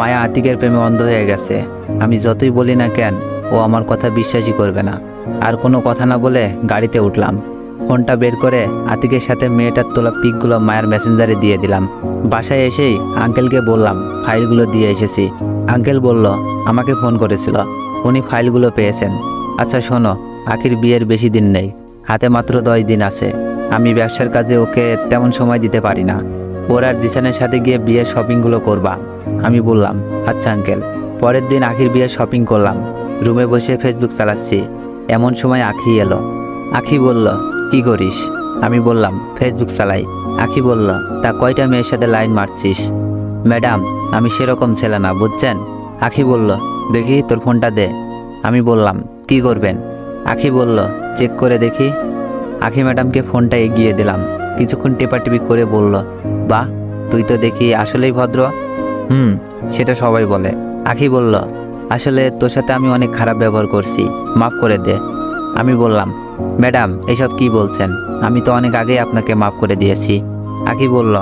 মায়া আতিকের প্রেমে অন্ধ হয়ে গেছে। আমি যতই বলি না কেন, ও আমার কথা বিশ্বাসই করবে না। আর কোনো কথা না বলে গাড়িতে উঠলাম। ফোনটা বের করে আতিকের সাথে মেয়েটার তোলা পিকগুলো মায়ের মেসেঞ্জারে দিয়ে দিলাম। বাসায় এসেই আঙ্কেলকে বললাম, ফাইলগুলো দিয়ে এসেছি। আঙ্কেল বলল, আমাকে ফোন করেছিল। উনি ফাইলগুলো পেয়েছেন। আচ্ছা শোনো, আখির বিয়ের বেশি দিন নেই। হাতে মাত্র দশ দিন আছে। আমি ব্যবসার কাজে ওকে তেমন সময় দিতে পারি না। ওর আর জিসানের সাথে গিয়ে বিয়ের শপিংগুলো করবা। আমি বললাম আচ্ছা আঙ্কেল পরের দিন আখির বিয়ের শপিং করলাম। রুমে বসে ফেসবুক চালাচ্ছি। এমন সময় আখি এলো। আখি বলল, কি করিস? আমি বললাম ফেসবুক চালাই। আখি বলল, তা কয়টা মেয়ের সাথে লাইন মারছিস? ম্যাডাম, আমি সেরকম ছেলে না, বুঝছেন? আখি বলল, দেখি, তোর ফোনটা দে। আমি বললাম, কি করবেন? আখি বলল, চেক করে দেখি। আখি ম্যাডামকে ফোনটা এগিয়ে দিলাম। কিছুক্ষণ টেপাটিপি করে বলল বাহ তুই তো দেখি আসলেই ভদ্র। হুম, সেটা সবাই বলে। আখি বলল, আসলে তোর সাথে আমি অনেক খারাপ ব্যবহার করছি, মাফ করে দে। আমি বললাম, ম্যাডাম, এসব কি বলছেন? আমি তো অনেক আগেই আপনাকে মাফ করে দিয়েছি। আখি বলল,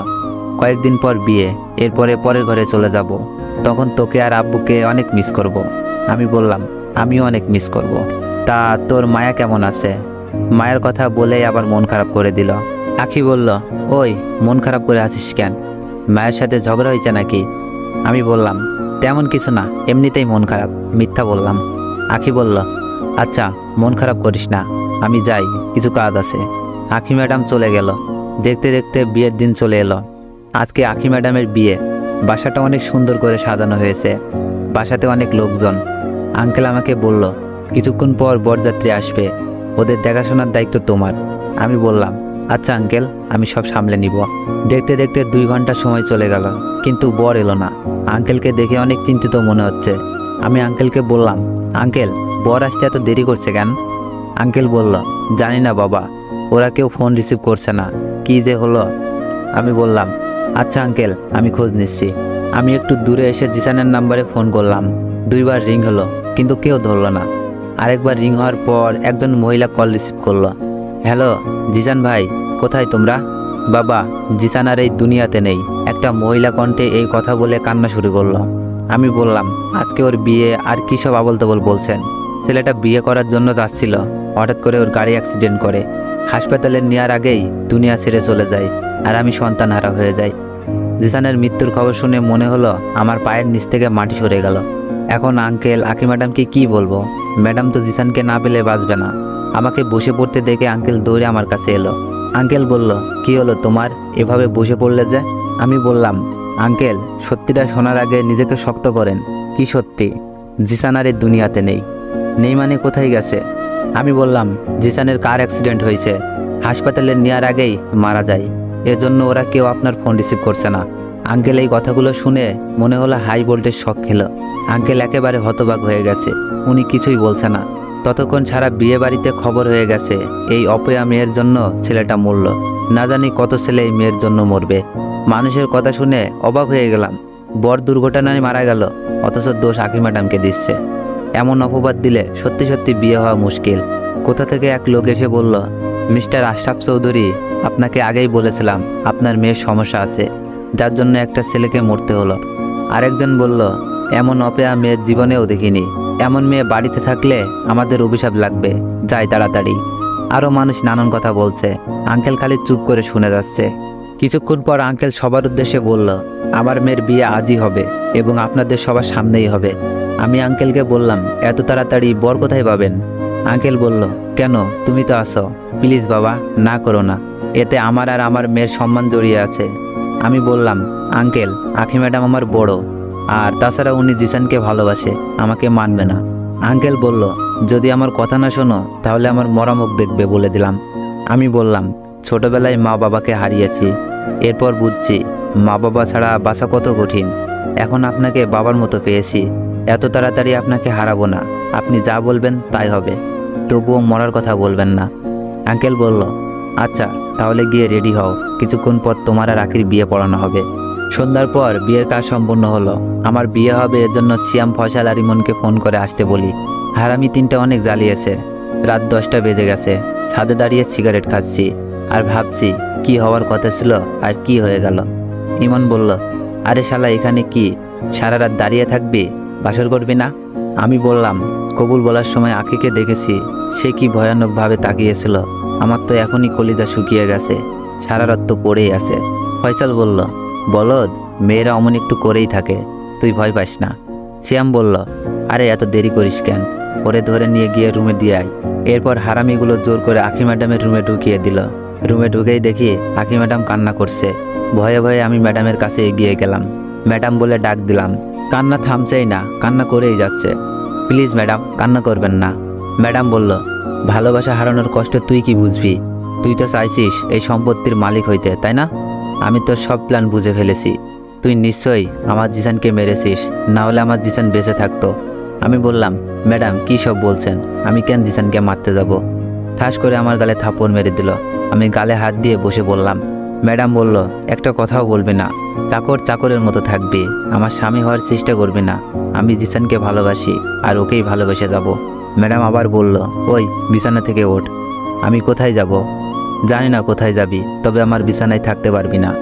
কয়েকদিন পর বিয়ে, এরপরে পরের ঘরে চলে যাব। তখন তোকে আর আব্বুকে অনেক মিস করব। আমি বললাম, আমিও অনেক মিস করব। তা তোর মায়া কেমন আছে? মায়ের কথা বলেই আবার মন খারাপ করে দিল। আখি বলল, ওই, মন খারাপ করে আছিস কেন? মায়ের সাথে ঝগড়া হয়েছে নাকি? আমি বললাম, তেমন কিছু না, এমনিতেই মন খারাপ। মিথ্যা বললাম। আখি বলল আচ্ছা মন খারাপ করিস না, আমি যাই, কিছু কাজ আছে। আখি ম্যাডাম চলে গেল। দেখতে দেখতে বিয়ের দিন চলে এলো। আজকে আখি ম্যাডামের বিয়ে। বাসাটা অনেক সুন্দর করে সাজানো হয়েছে। বাসাতে অনেক লোকজন। আঙ্কেল আমাকে বলল, কিছুক্ষণ পর বরযাত্রী আসবে। ওদের দেখাশোনার দায়িত্ব তোমার। আমি বললাম আচ্ছা আঙ্কেল, আমি সব সামলে নিব। দেখতে দেখতে দুই ঘণ্টা সময় চলে গেল, কিন্তু বর এলো না। আঙ্কেলকে দেখে অনেক চিন্তিত মনে হচ্ছে। আমি আঙ্কেলকে বললাম, আঙ্কেল, বর আসতে এত দেরি করছে কেন? আঙ্কেল বলল, জানি না বাবা, ওরা কেউ ফোন রিসিভ করছে না। কি যে হলো? আমি বললাম আচ্ছা আঙ্কেল, আমি খোঁজ নিচ্ছি। আমি একটু দূরে এসে জিসানের নাম্বারে ফোন করলাম। দুইবার রিং হলো, কিন্তু কেউ ধরলো না। আরেকবার রিং হওয়ার পর একজন মহিলা কল রিসিভ করল। হ্যালো, জিসান ভাই কোথায় তোমরা? বাবা, জিসানার এই দুনিয়াতে নেই। একটা মহিলা কণ্ঠে এই কথা বলে কান্না শুরু করল। আমি বললাম, আজকে ওর বিয়ে আর কী সব আবল তাবল বলছেন? ছেলেটা বিয়ে করার জন্য যাচ্ছিল। হঠাৎ করে ওর গাড়ি অ্যাক্সিডেন্ট করে। হাসপাতালে নেওয়ার আগেই দুনিয়া ছেড়ে চলে যায় আর আমি সন্তান হারা হয়ে যাই। জিসানের মৃত্যুর খবর শুনে মনে হলো আমার পায়ের নিচ থেকে মাটি সরে গেল। এখন আঙ্কেল, আকি ম্যাডামকে কি বলব? ম্যাডাম তো জিসানকে না পেলে বাঁচবে না। আমাকে বসে পড়তে দেখে আঙ্কেল দৌড়ে আমার কাছে এলো। আঙ্কেল বলল, কি হলো তোমার? এভাবে বসে পড়লে যে? আমি বললাম, আঙ্কেল, সত্যিটা শোনার আগে নিজেকে শক্ত করেন। কি সত্যি? জিসান আর এই দুনিয়াতে নেই। নেই মানে কোথায় গেছে? আমি বললাম, জিসানের কার অ্যাক্সিডেন্ট হয়েছে? হাসপাতালে নেওয়ার আগেই মারা যায়। এজন্য ওরা কেউ আপনার ফোন রিসিভ করছে না। আঙ্কেল এই কথাগুলো শুনে মনে হলো হাই ভোল্টেজ শখ খেল। আঙ্কেল একেবারে হতবাক হয়ে গেছে। উনি কিছুই বলছে না। ততক্ষণ ছাড়া বিয়ে বাড়িতে খবর হয়ে গেছে, এই অপয়া মেয়ের জন্য ছেলেটা মরল। না জানি কত ছেলে এই মেয়ের জন্য মরবে। মানুষের কথা শুনে অবাক হয়ে গেলাম। বর দুর্ঘটনায় মারা গেল, অথচ দোষ আকি ম্যাডামকে দিচ্ছে। এমন অপবাদ দিলে সত্যি সত্যি বিয়ে হওয়া মুশকিল। কোথা থেকে এক লোক এসে বলল, মিস্টার আশরাফ চৌধুরী, আপনাকে আগেই বলেছিলাম, আপনার মেয়ের সমস্যা আছে। যার জন্য একটা ছেলেকে মরতে হলো। আরেকজন বলল, এমন অপেয়া মেয়ের জীবনেও দেখিনি। এমন মেয়ে বাড়িতে থাকলে আমাদের অভিশাপ লাগবে। যাই তাড়াতাড়ি। আরও মানুষ নানান কথা বলছে। আঙ্কেল খালি চুপ করে শুনে যাচ্ছে। কিছুক্ষণ পর আঙ্কেল সবার উদ্দেশ্যে বলল, আমার মেয়ের বিয়ে আজই হবে এবং আপনাদের সবার সামনেই হবে। আমি আঙ্কেলকে বললাম, এত তাড়াতাড়ি বর কোথায় পাবেন? আঙ্কেল বলল, কেন? তুমি তো আসো প্লিজ বাবা, না করো না। এতে আমার আর আমার মেয়ের সম্মান জড়িয়ে আছে। আমি বললাম, আঙ্কেল, আখি ম্যাডাম আমার বড়। আর তাছাড়া উনি জিসানকে ভালোবাসে, আমাকে মানবে না। আঙ্কেল বলল, যদি আমার কথা না শোনো, তাহলে আমার মরামুখ দেখবে বলে দিলাম। আমি বললাম, ছোটবেলায় মা বাবাকে হারিয়েছি, এরপর বুঝছি মা বাবা ছাড়া বাসা কত কঠিন। এখন আপনাকে বাবার মতো পেয়েছি, এত তাড়াতাড়ি আপনাকে হারাবো না। আপনি যা বলবেন তাই হবে, তবুও মরার কথা বলবেন না। আঙ্কেল বলল আচ্ছা তাহলে গিয়ে রেডি হও, কিছুক্ষণ পর তোমার আর আখির বিয়ে পড়ানো হবে। সন্ধ্যার পর বিয়ের কাজ সম্পূর্ণ হলো। আমার বিয়ে হবে এর জন্য সিয়াম ফয়সাল আর ইমনকে ফোন করে আসতে বলি। হারামি তিনটা অনেক জ্বালিয়েছে। রাত দশটা বেজে গেছে। ছাদে দাঁড়িয়ে সিগারেট খাচ্ছি আর ভাবছি, কি হওয়ার কথা ছিল আর কি হয়ে গেল। ইমন বলল, আরে শালা, এখানে কি? সারা রাত দাঁড়িয়ে থাকবি? বাসর করবি না? আমি বললাম, কবুল বলার সময় আখিকে দেখেছি। সে কি ভয়ানকভাবে তাকিয়েছিল। আমার তো এখনই কলিজা শুকিয়ে গেছে। সারা রাত তো পড়েই আছে। ফয়সাল বলল বলদ, মেয়েরা অমন একটু করেই থাকে, তুই ভয় পাস না। শ্যাম বলল, আরে এত দেরি করিস কেন? ওরে ধরে নিয়ে গিয়ে রুমে দিয়ে আয়। এরপর হারামিগুলো জোর করে আখি ম্যাডামের রুমে ঢুকিয়ে দিল। রুমে ঢুকেই দেখি আখি ম্যাডাম কান্না করছে। ভয়ে ভয়ে আমি ম্যাডামের কাছে এগিয়ে গেলাম। ম্যাডাম বলে ডাক দিলাম, কান্না থামছেই না, কান্না করেই যাচ্ছে। প্লিজ ম্যাডাম, কান্না করবেন না। ম্যাডাম বলল, ভালোবাসা হারানোর কষ্ট তুই কি বুঝবি? তুই তো চাইছিস এই সম্পত্তির মালিক হইতে, তাই না? আমি তো সব প্ল্যান বুঝে ফেলেছি। তুই নিশ্চয়ই আমার জিসানকে মেরেছিস, না হলে আমার জিসান বেঁচে থাকতো। আমি বললাম, ম্যাডাম, কি সব বলছেন? আমি কেন জিসানকে মারতে যাব? ঠাস করে আমার গালে থাপড় মেরে দিল। আমি গালে হাত দিয়ে বসে বললাম, ম্যাডাম বলল, একটা কথাও বলবে না। চাকর চাকরের মতো থাকবে। আমার স্বামী হওয়ার চেষ্টা করবে না। আমি জিসানকে ভালোবাসি আর ওকেই ভালোবেসে যাব। ম্যাডাম আবার বলল, ওই, বিছানা থেকে ওঠ। আমি কোথায় যাব? জানি না কোথায় যাবি, তবে আমার বিছানায় থাকতে পারবি না।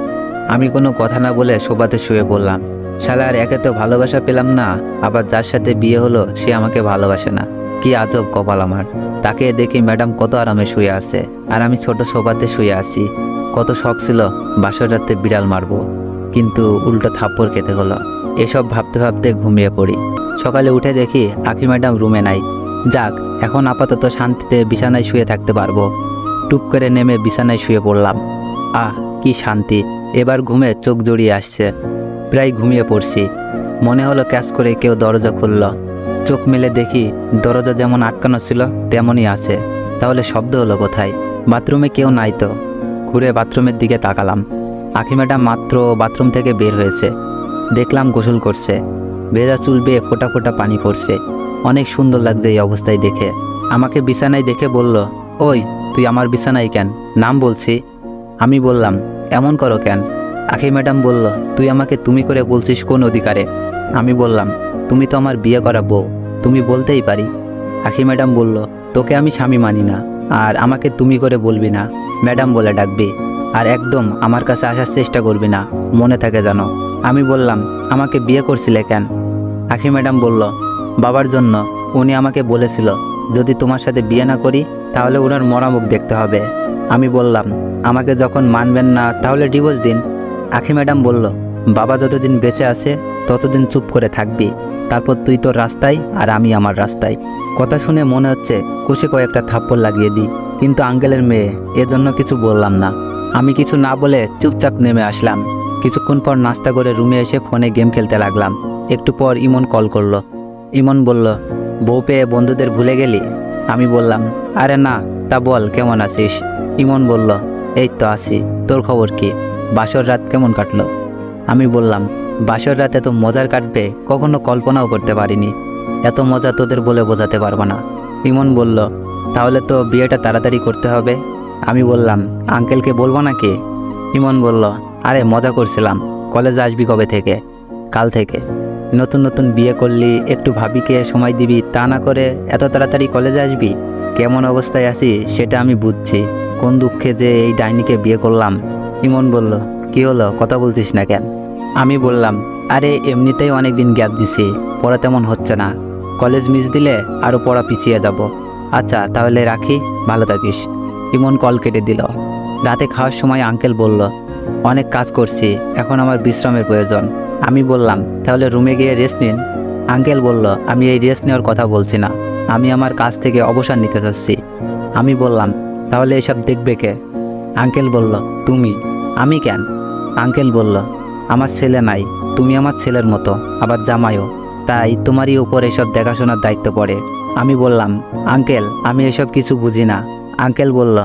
আমি কোনো কথা না বলে সোফাতে শুয়ে পড়লাম। শালা আর একে তো ভালোবাসা পেলাম না, আবার যার সাথে বিয়ে হলো, সে আমাকে ভালোবাসে না। কি আজব কপাল আমার। তাকে দেখি ম্যাডাম কত আরামে শুয়ে আছে, আর আমি ছোট সোফাতে শুয়ে আছি। কত শখ ছিল বাসর রাতে বিড়াল মারবো। কিন্তু উল্টো থাপ্পড় খেতে হলো। এসব ভাবতে ভাবতে ঘুমিয়ে পড়ি। সকালে উঠে দেখি আখি ম্যাডাম রুমে নাই। যাক, এখন আপাতত শান্তিতে বিছানায় শুয়ে থাকতে পারব। টুক করে নেমে বিছানায় শুয়ে পড়লাম। আহ, কি শান্তি, এবার ঘুমে চোখ জড়িয়ে আসছে। প্রায় ঘুমিয়ে পড়ছি। মনে হলো ক্যাশ করে কেউ দরজা খুলল। চোখ মেলে দেখি দরজা যেমন আটকানো ছিল, তেমনই আছে। তাহলে শব্দ হলো কোথায়? বাথরুমে কেউ নাই তো। ঘুরে বাথরুমের দিকে তাকালাম। আখি ম্যাডাম মাত্র বাথরুম থেকে বের হয়েছে। দেখলাম গোসল করছে। ভেজা চুল বেয়ে ফোটা ফোটা পানি পড়ছে। অনেক সুন্দর লাগছে এই অবস্থায় দেখে। আমাকে বিছানায় দেখে বলল ওই, তুই আমার বিছানায় কেন? নাম বলছি। আমি বললাম, এমন করো কেন? আখি ম্যাডাম বলল, তুই আমাকে তুমি করে বলছিস কোন অধিকারে? আমি বললাম, তুমি তো আমার বিয়ে করা বউ, তুমি বলতেই পারি। আখি ম্যাডাম বলল, তোকে আমি স্বামী মানি না, আর আমাকে তুমি করে বলবি না। ম্যাডাম বলে ডাকবি, আর একদম আমার কাছে আসার চেষ্টা করবি না, মনে থাকে জানো আমি বললাম, আমাকে বিয়ে করছিলে কেন? আখি ম্যাডাম বলল, বাবার জন্য। উনি আমাকে বলেছিল, যদি তোমার সাথে বিয়ে না করি তাহলে ওনার মরামুখ দেখতে হবে। আমি বললাম, আমাকে যখন মানবেন না, তাহলে ডিভোর্স দিন। আখি ম্যাডাম বলল, বাবা যতদিন বেঁচে আছে, ততদিন চুপ করে থাকবি। তারপর তুই তোর রাস্তায় আর আমি আমার রাস্তায়। কথা শুনে মনে হচ্ছে, কুশে কয়েকটা থাপ্পড় লাগিয়ে দিই। কিন্তু আঙ্কেলের মেয়ে, এজন্য কিছু বললাম না। আমি কিছু না বলে চুপচাপ নেমে আসলাম। কিছুক্ষণ পর নাস্তা করে রুমে এসে ফোনে গেম খেলতে লাগলাম। একটু পর ইমন কল করল। ইমন বলল, বউ পেয়ে বন্ধুদের ভুলে গেলি? আমি বললাম, আরে না, তা বল, কেমন আছিস? ইমন বলল, এই তো আছি, তোর খবর কি? বাসর রাত কেমন কাটলো? আমি বললাম, বাসর রাত এত মজার কাটবে, কখনো কল্পনাও করতে পারিনি। এত মজা তোদের বলে বোঝাতে পারব না। ইমন বলল, তাহলে তো বিয়েটা তাড়াতাড়ি করতে হবে। আমি বললাম, আঙ্কেলকে বলব নাকি? ইমন বলল, আরে, মজা করছিলাম। কলেজে আসবি কবে থেকে? কাল থেকে। নতুন নতুন বিয়ে করলি, একটু ভাবিকে সময় দিবি, তা না করে এত তাড়াতাড়ি কলেজে আসবি? কেমন অবস্থায় আছি সেটা আমি বুঝছি। কোন দুঃখে যে এই ডাইনিকে বিয়ে করলাম? ইমন বলল, কি হলো? কথা বলছিস না কেন? আমি বললাম, আরে, এমনিতেই অনেক দিন গ্যাপ দিছি, পড়া তেমন হচ্ছে না। কলেজ মিস দিলে আরও পড়া পিছিয়ে যাব। আচ্ছা তাহলে রাখি, ভালো থাকিস। ইমন কল কেটে দিল। রাতে খাওয়ার সময় আঙ্কেল বলল, অনেক কাজ করছি, এখন আমার বিশ্রামের প্রয়োজন। আমি বললাম, তাহলে রুমে গিয়ে রেস্ট নিন। আঙ্কেল বলল, আমি এই রেস্ট নেওয়ার কথা বলছি না। আমি আমার কাজ থেকে অবসর নিতে চাচ্ছি। আমি বললাম, তাহলে এসব দেখবে কে? আঙ্কেল বলল, তুমি। আমি কেন? আঙ্কেল বলল, আমার ছেলে নাই, তুমি আমার ছেলের মতো, আবার জামাইও। তাই তোমারই উপর এসব দেখাশোনার দায়িত্ব পড়ে। আমি বললাম, আঙ্কেল, আমি এসব কিছু বুঝি না। আঙ্কেল বলল,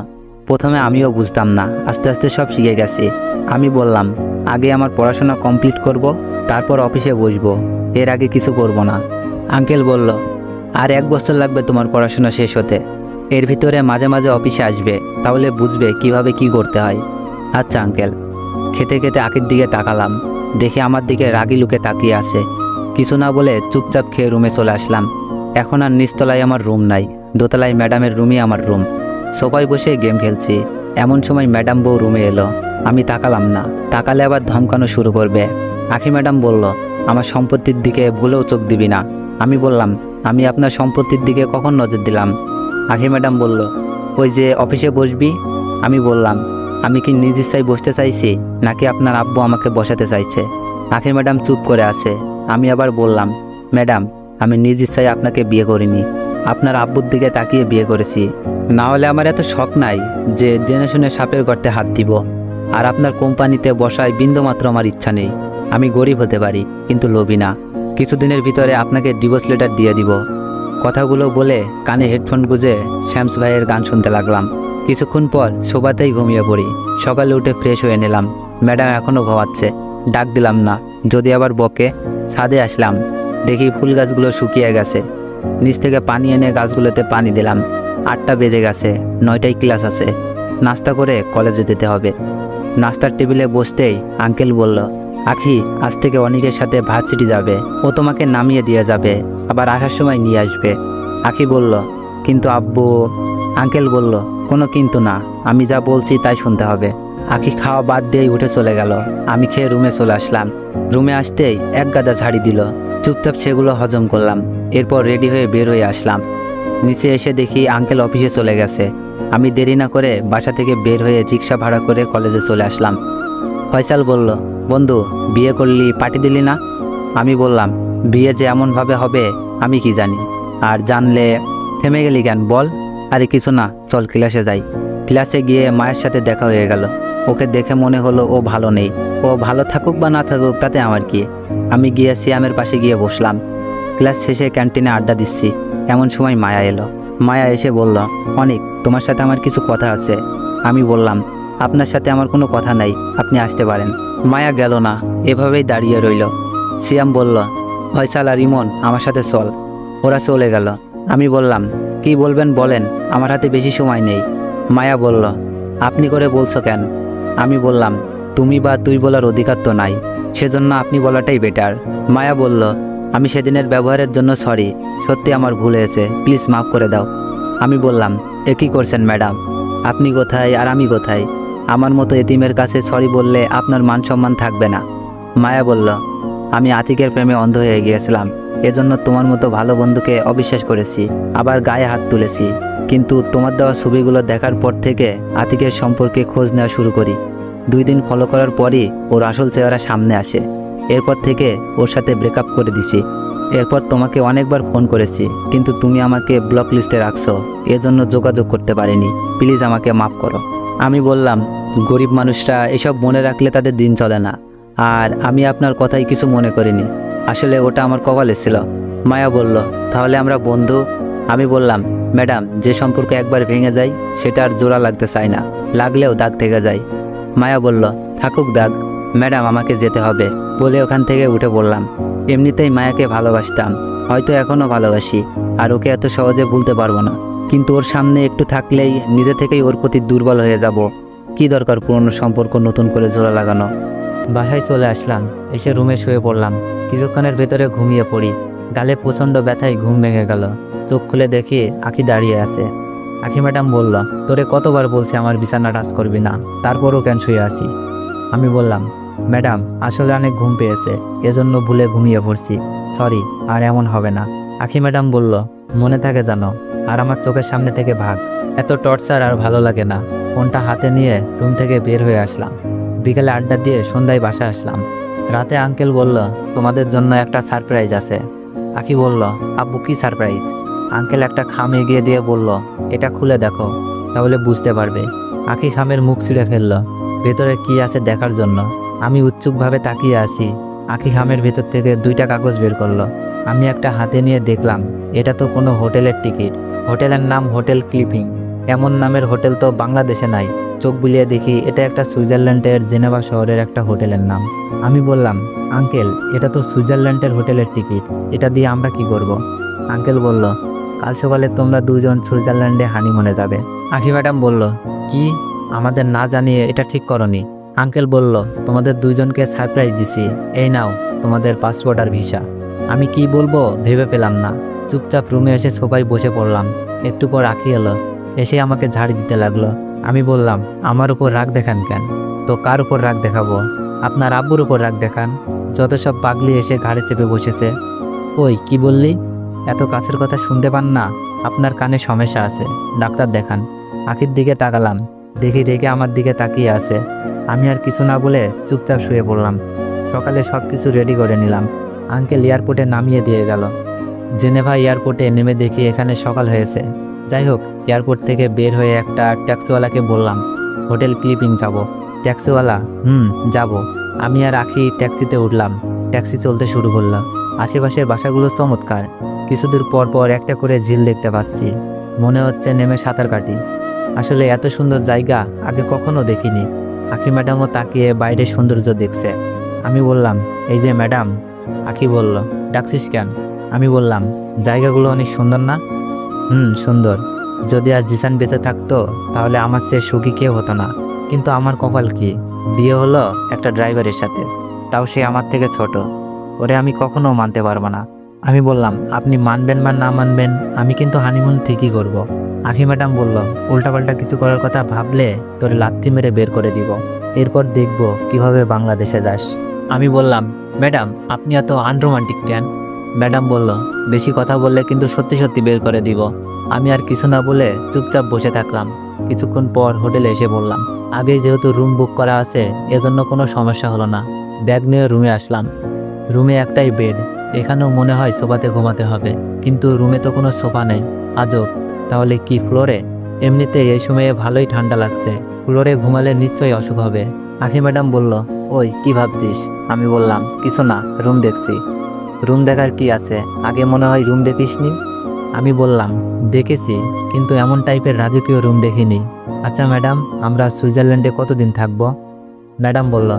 প্রথমে আমিও বুঝতাম না, আস্তে আস্তে সব শিখে গেছি। আমি বললাম আগে আমার পড়াশোনা কমপ্লিট করব, তারপর অফিসে বসব। এর আগে কিছু করব না। আঙ্কেল বলল, আর এক বছর লাগবে তোমার পড়াশোনা শেষ হতে। এর ভিতরে মাঝে মাঝে অফিসে আসবে, তাহলে বুঝবে কীভাবে কি করতে হয়। আচ্ছা আঙ্কেল। খেতে খেতে আঁকের দিকে তাকালাম। দেখে আমার দিকে রাগি লুকে তাকিয়ে আছে। কিছু না বলে চুপচাপ খেয়ে রুমে চলে আসলাম। এখন আর নিচতলায় আমার রুম নাই, দোতলায় ম্যাডামের রুমই আমার রুম। সোফায় বসে গেম খেলছি। এমন সময় ম্যাডাম বউ রুমে এলো। আমি তাকালাম না। তাকালে আবার ধমকানো শুরু করবে। আখি ম্যাডাম বলল, আমার সম্পত্তির দিকে ভুলেও চোখ দিবি না। আমি বললাম, আমি আপনার সম্পত্তির দিকে কখন নজর দিলাম? আখি ম্যাডাম বলল, ওই যে অফিসে বসবি? আমি বললাম, আমি কি নিজ ইচ্ছায় বসতে চাইছি, নাকি আপনার আব্বু আমাকে বসাতে চাইছে? আখি ম্যাডাম চুপ করে আছে। আমি আবার বললাম, ম্যাডাম, আমি নিজ ইচ্ছায় আপনাকে বিয়ে করিনি। আপনার আব্বুর দিকে তাকিয়ে বিয়ে করেছি। না হলে আমার এত শখ নাই যে জেনে শুনে সাপের গর্তে হাত দিব। আর আপনার কোম্পানিতে বসায় বিন্দুমাত্র আমার ইচ্ছা নেই। আমি গরিব হতে পারি, কিন্তু লোভী না। কিছুদিনের ভিতরে আপনাকে ডিভোর্স লেটার দিয়ে দিব। কথাগুলো বলে কানে হেডফোন গুজে শ্যামস ভাইয়ের গান শুনতে লাগলাম। কিছুক্ষণ পর শোবাতেই ঘুমিয়ে পড়ি। সকালে উঠে ফ্রেশ হয়ে নিলাম। ম্যাডাম এখনও ঘুমাচ্ছে। ডাক দিলাম না। যদি আবার বকে, ছাদে আসলাম। দেখি ফুল গাছগুলো শুকিয়ে গেছে। নিচ থেকে পানি এনে গাছগুলোতে পানি দিলাম। আটটা বেজে গেছে। নয়টায় ক্লাস আছে। নাস্তা করে কলেজে যেতে হবে। নাস্তার টেবিলে বসতেই আঙ্কেল বলল, আখি, আজ থেকে অনেকের সাথে ভাত ভার্সিটি যাবে। ও তোমাকে নামিয়ে দিয়ে যাবে, আবার আসার সময় নিয়ে আসবে। আখি বলল, কিন্তু আব্বু, আঙ্কেল বলল, কোনো কিন্তু না, আমি যা বলছি তাই শুনতে হবে। আখি খাওয়া বাদ দিয়েই উঠে চলে গেল। আমি খেয়ে রুমে চলে আসলাম। রুমে আসতেই এক গাদা ঝাড়ি দিল। চুপচাপ সেগুলো হজম করলাম। এরপর রেডি হয়ে বের হয়ে আসলাম। নিচে এসে দেখি আঙ্কেল অফিসে চলে গেছে। আমি দেরি না করে বাসা থেকে বের হয়ে রিক্সা ভাড়া করে কলেজে চলে আসলাম। ফয়সাল বলল, বন্ধু, বিয়ে করলি, পার্টি দিলি না? আমি বললাম, বিয়ে যে এমনভাবে হবে, আমি কি জানি। আর জানলে থেমে গেলি কেন, বল? আরে কিছু না, চল ক্লাসে যাই। ক্লাসে গিয়ে মায়ের সাথে দেখা হয়ে গেল। ওকে দেখে মনে হলো ও ভালো নেই। ও ভালো থাকুক বা না থাকুক, তাতে আমার কি? আমি গিয়ে সিয়ামের পাশে গিয়ে বসলাম। ক্লাস শেষে ক্যান্টিনে আড্ডা দিচ্ছি। এমন সময় মায়া এলো। মায়া এসে বলল, অনেক, তোমার সাথে আমার কিছু কথা আছে। আমি বললাম, আপনার সাথে আমার কোনো কথা নাই, আপনি আসতে পারেন। মায়া গেল না, এভাবেই দাঁড়িয়ে রইল। সিয়াম বলল ফয়সাল আর ইমন আমার সাথে চল। ওরা চলে গেল। আমি বললাম, কি বলবেন বলেন, আমার হাতে বেশি সময় নেই। মায়া বলল, আপনি করে বলছো কেন? আমি বললাম, তুমি বা তুই বলার অধিকার তো নাই, সেজন্য আপনি বলাটাই বেটার মায়া বলল আমি সেদিনের ব্যবহারের জন্য সরি সত্যি আমার ভুল হয়েছে প্লিজ মাফ করে দাও। আমি বললাম, এ কী করছেন ম্যাডাম আপনি কোথায় আর আমি কোথায়? আমার মতো এতিমের কাছে সরি বললে আপনার মান সম্মান থাকবে না। মায়া বলল, আমি আতিকের প্রেমে অন্ধ হয়ে গিয়েছিলাম, এজন্য তোমার মতো ভালো বন্ধুকে অবিশ্বাস করেছি, আবার গায়ে হাত তুলেছি। কিন্তু তোমার দেওয়া ছবিগুলো দেখার পর থেকে আতিকের সম্পর্কে খোঁজ নেওয়া শুরু করি। দুই দিন ফলো করার পরই ওর আসল চেহারা সামনে আসে। এরপর থেকে ওর সাথে ব্রেকআপ করে দিছি। এরপর তোমাকে অনেকবার ফোন করেছি, কিন্তু তুমি আমাকে ব্লক লিস্টে রাখছো, এজন্য যোগাযোগ করতে পারিনি। প্লিজ আমাকে মাফ করো। আমি বললাম, গরিব মানুষরা এসব মনে রাখলে তাদের দিন চলে না। আর আমি আপনার কথাই কিছু মনে করিনি। আসলে ওটা আমার কপালে ছিল। মায়া বলল, তাহলে আমরা বন্ধু? আমি বললাম, ম্যাডাম, যে সম্পর্ক একবার ভেঙে যায় সেটা আর জোড়া লাগতে চায় না। লাগলেও দাগ থেকে যায়। মায়া বলল, থাকুক দাগ। ম্যাডাম, আমাকে যেতে হবে। বলে ওখান থেকে উঠে পড়লাম। এমনিতেই মায়াকে ভালোবাসতাম। হয়তো এখনও ভালোবাসি, আর ওকে এত সহজে ভুলতে পারব না। কিন্তু ওর সামনে একটু থাকলেই নিজে থেকেই ওর প্রতি দুর্বল হয়ে যাব। কি দরকার পুরনো সম্পর্ক নতুন করে জোড়া লাগানো? বাসায় চলে আসলাম, এসে রুমে শুয়ে পড়লাম। কিছুক্ষণের ভেতরে ঘুমিয়ে পড়ি। গালে প্রচণ্ড ব্যথায় ঘুম ভেঙে গেল। চোখ খুলে দেখি আখি দাঁড়িয়ে আছে। আখি ম্যাডাম বলল, তোরে কতবার বলছি আমার বিছানা টাচ করবি না? তারপরও কেন শুয়ে আছি আমি বললাম ম্যাডাম, আসলে অনেক ঘুম পেয়েছে, এজন্য ভুলে ঘুমিয়ে পড়ছি। সরি, আর এমন হবে না। আখি ম্যাডাম বলল, মনে থাকে জানো আর আমার চোখের সামনে থেকে ভাগ। এত টর্চার আর ভালো লাগে না। ফোনটা হাতে নিয়ে রুম থেকে বের হয়ে আসলাম। বিকেলে আড্ডা দিয়ে সন্ধ্যায় বাসা আসলাম। রাতে আঙ্কেল বলল, তোমাদের জন্য একটা সারপ্রাইজ আছে। আখি বলল, আব্বু, কি সারপ্রাইজ? আঙ্কেল একটা খাম এগিয়ে দিয়ে বলল, এটা খুলে দেখো, তাহলে বুঝতে পারবে। আখি খামের মুখ ছিঁড়ে ফেলল, ভেতরে কি আছে দেখার জন্য? আমি উৎসুকভাবে তাকিয়ে আছি। আখি খামের ভেতর থেকে দুইটা কাগজ বের করল। আমি একটা হাতে নিয়ে দেখলাম, এটা তো কোনো হোটেলের টিকিট। হোটেলের নাম হোটেল ক্লিপিং। এমন নামের হোটেল তো বাংলাদেশে নাই। চোখ বুলিয়ে দেখি, এটা একটা সুইজারল্যান্ডের জেনেভা শহরের একটা হোটেলের নাম। আমি বললাম, আঙ্কেল, এটা তো সুইজারল্যান্ডের হোটেলের টিকিট। এটা দিয়ে আমরা কি করব। আঙ্কেল বলল, কাল সকালে তোমরা দুজন সুইজারল্যান্ডে হানিমুনে যাবে। আখি ম্যাডাম বলল, কি? আমাদের না জানিয়ে এটা ঠিক করনি। আঙ্কেল বলল, তোমাদের দুইজনকে সারপ্রাইজ দিছি। এই নাও, তোমাদের পাসপোর্ট আর ভিসা আমি কি বলব, ভেবে পেলাম না। চুপচাপ রুমে এসে সবাই বসে পড়লাম। একটু পর আঁকি এলো। এসে আমাকে ঝাড়ি দিতে লাগল। আমি বললাম, আমার উপর রাগ দেখান কেন? তো কার উপর রাগ দেখাবো? আপনার আব্বুর উপর রাগ দেখান। যত সব পাগলি এসে ঘাড়ে চেপে বসেছে। ওই, কি বললি? এত কাছের কথা শুনতে পান না? আপনার কানে সমস্যা আছে। ডাক্তার দেখান। আখির দিকে তাকালাম। দেখি রেগে আমার দিকে তাকিয়ে আছে। আমি আর কিছু না বলে চুপচাপ শুয়ে পড়লাম। সকালে সব কিছু রেডি করে নিলাম। আঙ্কেল এয়ারপোর্টে নামিয়ে দিয়ে গেল। জেনেভা এয়ারপোর্টে নেমে দেখি এখানে সকাল হয়েছে। যাই হোক এয়ারপোর্ট থেকে বের হয়ে একটা ট্যাক্সিওয়ালাকে বললাম, হোটেল ক্লিপিং যাব। ট্যাক্সিওয়ালা, হুম, যাব। আমি আর আখি ট্যাক্সিতে উঠলাম। ট্যাক্সি চলতে শুরু করল। আশেপাশের বাসাগুলো চমৎকার। কিছুদূর পর পর একটা করে ঝিল দেখতে পাচ্ছি। মনে হচ্ছে নেমে সাঁতার কাটি। আসলে এত সুন্দর জায়গা আগে কখনো দেখিনি। আখি ম্যাডামও তাকিয়ে বাইরের সৌন্দর্য দেখছে। আমি বললাম, এই যে ম্যাডাম। আখি বলল, ডাকছিস কেন? আমি বললাম, জায়গাগুলো অনেক সুন্দর না? হুম, সুন্দর। যদি আজ জিসান বেঁচে থাকতো, তাহলে আমার চেয়ে সুখী কেউ হতো না। কিন্তু আমার কপাল কি? বিয়ে হলো একটা ড্রাইভারের সাথে। তাও সে আমার থেকে ছোট। ওরে আমি কখনো মানতে পারব না। আমি বললাম, আপনি মানবেন বা না মানবেন, আমি কিন্তু হানিমুন ঠিকই করব। আখি ম্যাডাম বলল, উল্টাপাল্টা কিছু করার কথা ভাবলে তোর লাথি মেরে বের করে দিব। এরপর দেখব কীভাবে বাংলাদেশে যাস। আমি বললাম, ম্যাডাম, আপনি এত আনরোমান্টিক কেন? ম্যাডাম বলল, বেশি কথা বললে কিন্তু সত্যি সত্যি বের করে দিব। আমি আর কিছু না বলে চুপচাপ বসে থাকলাম। কিছুক্ষণ পর হোটেলে এসে বললাম, আগে যেহেতু রুম বুক করা আছে, এজন্য কোনো সমস্যা হলো না। ব্যাগ নিয়ে রুমে আসলাম। রুমে একটাই বেড, এখানেও মনে হয় সোফাতে ঘুমাতে হবে, কিন্তু রুমে তো কোনো সোফা নেই। আজব। তাহলে কি ফ্লোরে? এমনিতে এই সময়ে ভালোই ঠান্ডা লাগছে। ফ্লোরে ঘুমালে নিশ্চয়ই অসুখ হবে। আখি ম্যাডাম বলল, ওই, কি ভাবছিস? আমি বললাম, কিছু না, রুম দেখছি। রুম দেখার কি আছে? আগে মনে হয় রুম দেখিসনি? আমি বললাম, দেখেছি, কিন্তু এমন টাইপের রাজকীয় রুম দেখিনি। আচ্ছা ম্যাডাম, আমরা সুইজারল্যান্ডে কতদিন থাকব? ম্যাডাম বলল,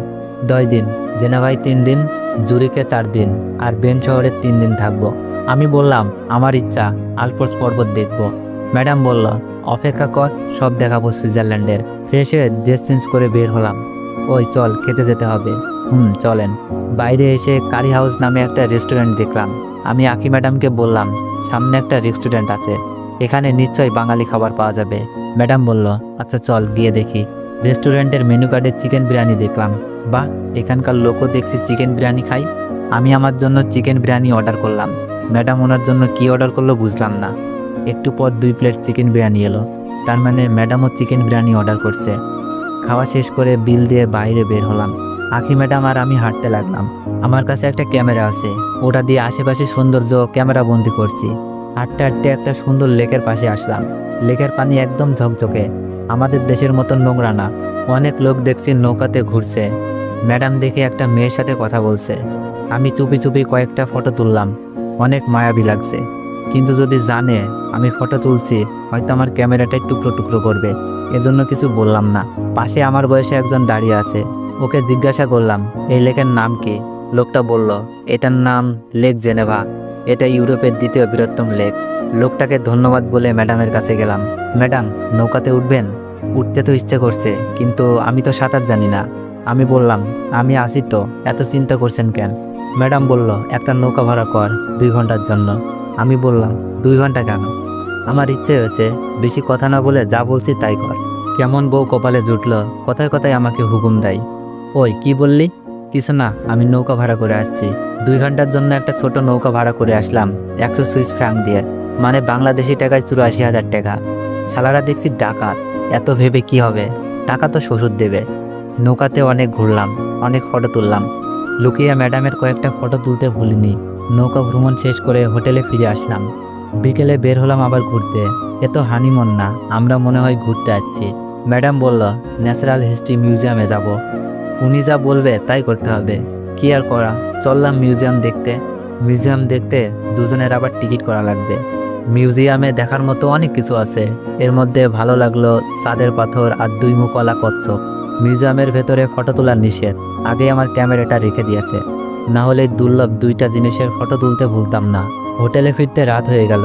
দশ দিন, জেনেভায় তিন দিন জুরিকে চার দিন, আর বেন শহরে তিন দিন থাকব। আমি বললাম, আমার ইচ্ছা আলপোর্স পর্বত দেখব। ম্যাডাম বলল, অপেক্ষা কর, সব দেখাবো সুইজারল্যান্ডের। ফ্রেশ হয়ে ড্রেস চেঞ্জ করে বের হলাম। ওই চল, খেতে যেতে হবে। হুম, চলেন। বাইরে এসে কারি হাউস নামে একটা রেস্টুরেন্ট দেখলাম। আমি আকি ম্যাডামকে বললাম, সামনে একটা রেস্টুরেন্ট আছে। এখানে নিশ্চয়ই বাঙালি খাবার পাওয়া যাবে। ম্যাডাম বলল আচ্ছা চল, গিয়ে দেখি। রেস্টুরেন্টের মেনু কার্ডে চিকেন বিরিয়ানি দেখলাম। বা এখানকার লোকও দেখছি চিকেন বিরিয়ানি খাই আমি আমার জন্য চিকেন বিরিয়ানি অর্ডার করলাম। ম্যাডাম ওনার জন্য কি অর্ডার করল বুঝলাম না। একটু পর দুই প্লেট চিকেন বিরিয়ানি এলো। তার মানে ম্যাডামও চিকেন বিরিয়ানি অর্ডার করছে। খাওয়া শেষ করে বিল দিয়ে বাইরে বের হলাম। আখি ম্যাডাম আর আমি হাঁটতে লাগলাম। আমার কাছে একটা ক্যামেরা আছে। ওটা দিয়ে আশেপাশে সৌন্দর্য ক্যামেরা বন্দি করছি। হাঁটতে হাঁটতে একটা সুন্দর লেকের পাশে আসলাম। লেকের পানি একদম ঝকঝকে। আমাদের দেশের মতন নোংরা না। অনেক লোক দেখছি নৌকাতে ঘুরছে। ম্যাডাম দেখে একটা মেয়ের সাথে কথা বলছে। আমি চুপি চুপি কয়েকটা ফটো তুললাম। অনেক মায়াবী লাগছে। কিন্তু যদি জানে, আমি ফটো তুলছি, হয়তো আমার ক্যামেরাটাই টুকরো টুকরো করবে। এজন্য কিছু বললাম না। পাশে আমার বয়সে একজন দাঁড়িয়ে আছে। ওকে জিজ্ঞাসা করলাম, এই লেকের নাম কি? লোকটা বলল, এটার নাম লেক জেনেভা। এটা ইউরোপের দ্বিতীয় বৃহত্তম লেক। লোকটাকে ধন্যবাদ বলে ম্যাডামের কাছে গেলাম। ম্যাডাম, নৌকাতে উঠবেন? উঠতে তো ইচ্ছে করছে, কিন্তু আমি তো সাঁতার জানি না। আমি বললাম, আমি আসি তো, এত চিন্তা করছেন কেন? ম্যাডাম বলল, একটা নৌকা ভাড়া কর দুই ঘণ্টার জন্য। আমি বললাম, দুই ঘণ্টা কেন? আমার ইচ্ছে হয়েছে, বেশি কথা না বলে যা বলছি তাই কর। কেমন বউ কপালে জুটল, কথায় কথায় আমাকে হুকুম দেয়। ওই, কি বললি? কিছু না, আমি নৌকা ভাড়া করে আসছি। দুই ঘণ্টার জন্য একটা ছোট নৌকা ভাড়া করে আসলাম, একশো সুইস ফ্রাঙ্ক দিয়ে। মানে বাংলাদেশি টাকায় চুরাশি হাজার টাকা। শালারা দেখছি ডাকাত, এত ভেবে কি হবে? টাকা তো শ্বশুর দেবে। নৌকাতে অনেক ঘুরলাম, অনেক ফটো তুললাম। লুকিয়া ম্যাডামের কয়েকটা ফটো তুলতে ভুলিনি। নৌকা ভ্রমণ শেষ করে হোটেলে ফিরে আসলাম। বিকেলে বের হলাম আবার ঘুরতে। এ তো হানিমন না, আমরা মনে হয় ঘুরতে আসছি। ম্যাডাম বলল, ন্যাচারাল হিস্ট্রি মিউজিয়ামে যাব। উনি যা বলবে তাই করতে হবে। কি আর করা, চললাম মিউজিয়াম দেখতে। মিউজিয়াম দেখতে দুজনের আবার টিকিট করা লাগবে। মিউজিয়ামে দেখার মতো অনেক কিছু আছে। এর মধ্যে ভালো লাগল চাঁদের পাথর আর দুই মুখওয়ালা কচ্ছপ। মিউজিয়ামের ভেতরে ফটো তোলার নিষেধ। আগে আমার ক্যামেরাটা রেখে দিয়েছে। না হলে দুর্লভ দুইটা জিনিসের ফটো তুলতে ভুলতাম না। হোটেলে ফিরতে রাত হয়ে গেল।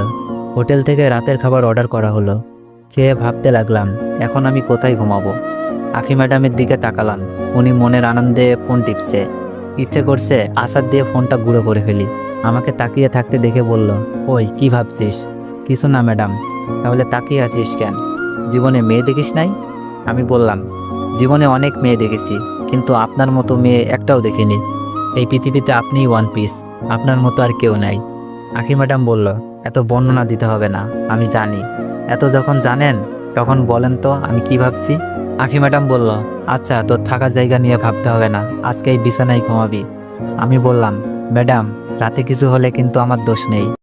হোটেল থেকে রাতের খাবার অর্ডার করা হলো। খেয়ে ভাবতে লাগলাম, এখন আমি কোথায় ঘুমাবো? আখি ম্যাডামের দিকে তাকালাম। উনি মনের আনন্দে ফোন টিপছে। ইচ্ছে করছে আসার দিয়ে ফোনটা গুঁড়ো করে ফেলি। আমাকে তাকিয়ে থাকতে দেখে বলল, ওই, কি ভাবছিস? কিছু না, ম্যাডাম। তাহলে তাকিয়ে আছিস কেন? জীবনে মেয়ে দেখিস নাই? আমি বললাম, জীবনে অনেক মেয়ে দেখেছি, কিন্তু আপনার মতো মেয়ে একটাও দেখিনি। এই পৃথিবীতে আপনিই ওয়ান পিস আপনার মতো আর কেউ নাই। আখি ম্যাডাম বলল, এত বর্ণনা দিতে হবে না, আমি জানি। এত যখন জানেন, তখন বলেন তো, আমি কি ভাবছি? আখি ম্যাডাম বলল আচ্ছা তোর থাকা জায়গা নিয়ে ভাবতে হবে না, আজকে এই বিছানায় ঘুমাবি। আমি বললাম, ম্যাডাম, রাতে কিছু হলে কিন্তু আমার দোষ নেই।